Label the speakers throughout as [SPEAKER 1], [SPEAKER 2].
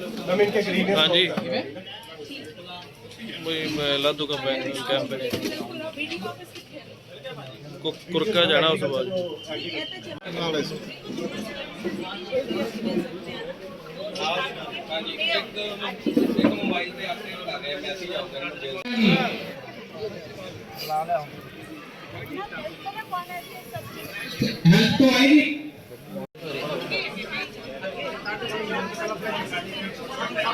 [SPEAKER 1] हम इनके ग्रीन
[SPEAKER 2] हाँ जी वही मैं लादू का बैंक कैंप है कु- कुरका जाना उस बाद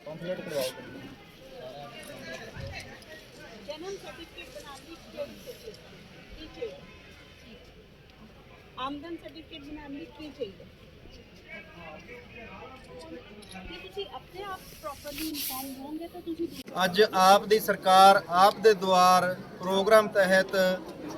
[SPEAKER 3] ਕੰਪਲੀਟ ਕਰਵਾਓ
[SPEAKER 4] ਜਨਮ ਸਰਟੀਫਿਕੇਟ ਬਣਾਉਣ ਦੀ ਕੀ ਚਾਹੀਦੀ? ਆਮਦਨ ਸਰਟੀਫਿਕੇਟ ਬਣਾਉਣ ਦੀ ਕੀ ਚਾਹੀਦੀ
[SPEAKER 5] ਅੱਜ ਆਪ ਦੀ ਸਰਕਾਰ, ਆਪ ਦੇ ਦੁਆਰ ਪ੍ਰੋਗਰਾਮ ਤਹਿਤ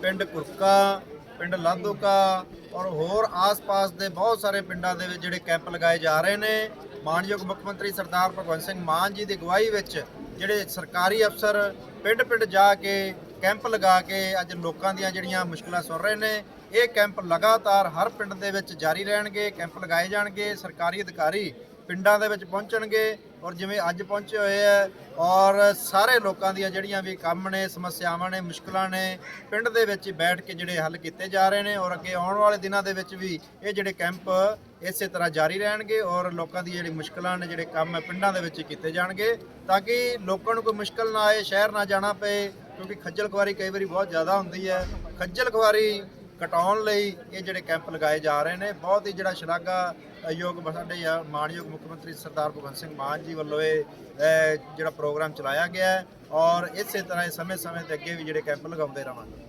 [SPEAKER 5] ਪਿੰਡ ਕੁਰਕਾ, ਪਿੰਡ ਲਾਧੋਕਾ ਔਰ ਹੋਰ ਆਸ-ਪਾਸ ਦੇ ਬਹੁਤ ਸਾਰੇ ਪਿੰਡਾਂ ਦੇ ਵਿੱਚ ਜਿਹੜੇ ਕੈਂਪ ਲਗਾਏ ਜਾ ਰਹੇ ਨੇ। ਮਾਨਯੋਗ ਮੁੱਖ ਮੰਤਰੀ ਸਰਦਾਰ ਭਗਵੰਤ ਸਿੰਘ ਮਾਨ ਜੀ ਦੀ ਅਗਵਾਈ ਵਿੱਚ ਜਿਹੜੇ ਸਰਕਾਰੀ ਅਫਸਰ ਪਿੰਡ-ਪਿੰਡ ਜਾ ਕੇ ਕੈਂਪ ਲਗਾ ਕੇ ਅੱਜ ਲੋਕਾਂ ਦੀਆਂ ਜਿਹੜੀਆਂ ਮੁਸ਼ਕਲਾਂ ਸੁਣ ਰਹੇ ਨੇ, ਇਹ ਕੈਂਪ ਲਗਾਤਾਰ ਹਰ ਪਿੰਡ ਦੇ ਵਿੱਚ ਜਾਰੀ ਰਹਿਣਗੇ, ਕੈਂਪ ਲਗਾਏ ਜਾਣਗੇ। ਸਰਕਾਰੀ ਅਧਿਕਾਰੀ ਪਿੰਡਾਂ ਦੇ ਵਿੱਚ ਪਹੁੰਚਣਗੇ ਔਰ ਜਿਵੇਂ ਅੱਜ ਪਹੁੰਚੇ ਹੋਏ ਆ ਔਰ ਸਾਰੇ ਲੋਕਾਂ ਦੀਆਂ ਜਿਹੜੀਆਂ ਵੀ ਕੰਮ ਨੇ, ਸਮੱਸਿਆਵਾਂ ਨੇ, ਮੁਸ਼ਕਲਾਂ ਨੇ, ਪਿੰਡ ਦੇ ਵਿੱਚ ਹੀ ਬੈਠ ਕੇ ਜਿਹੜੇ ਹੱਲ ਕੀਤੇ ਜਾ ਰਹੇ ਨੇ ਔਰ ਅੱਗੇ ਆਉਣ ਵਾਲੇ ਦਿਨਾਂ ਦੇ ਵਿੱਚ ਵੀ ਇਹ ਜਿਹੜੇ ਕੈਂਪ ਇਸੇ ਤਰ੍ਹਾਂ ਜਾਰੀ ਰਹਿਣਗੇ ਔਰ ਲੋਕਾਂ ਦੀ ਜਿਹੜੀ ਮੁਸ਼ਕਲਾਂ ਨੇ, ਜਿਹੜੇ ਕੰਮ ਹੈ, ਪਿੰਡਾਂ ਦੇ ਵਿੱਚ ਹੀ ਕੀਤੇ ਜਾਣਗੇ ਤਾਂ ਕਿ ਲੋਕਾਂ ਨੂੰ ਕੋਈ ਮੁਸ਼ਕਲ ਨਾ ਆਏ, ਸ਼ਹਿਰ ਨਾ ਜਾਣਾ ਪਏ ਕਿਉਂਕਿ ਖੱਜਲ ਖੁਆਰੀ ਕਈ ਵਾਰੀ ਬਹੁਤ ਜ਼ਿਆਦਾ ਹੁੰਦੀ ਹੈ। ਖੱਜਲ ਖੁਆਰੀ ਘਟਾਉਣ ਲਈ ਇਹ ਜਿਹੜੇ ਕੈਂਪ ਲਗਾਏ ਜਾ ਰਹੇ ਨੇ, ਬਹੁਤ ਹੀ ਜਿਹੜਾ ਸ਼ਲਾਘਾ ਯੋਗ ਸਾਡੇ ਆ ਮਾਨਯੋਗ ਮੁੱਖ ਮੰਤਰੀ ਸਰਦਾਰ ਭਗਵੰਤ ਸਿੰਘ ਮਾਨ ਜੀ ਵੱਲੋਂ ਇਹ ਜਿਹੜਾ ਪ੍ਰੋਗਰਾਮ ਚਲਾਇਆ ਗਿਆ ਹੈ ਔਰ ਇਸੇ ਤਰ੍ਹਾਂ ਇਹ ਸਮੇਂ-ਸਮੇਂ ਤੇ ਅੱਗੇ ਵੀ ਜਿਹੜੇ ਕੈਂਪ ਲਗਾਉਂਦੇ ਰਵਾਂਗੇ।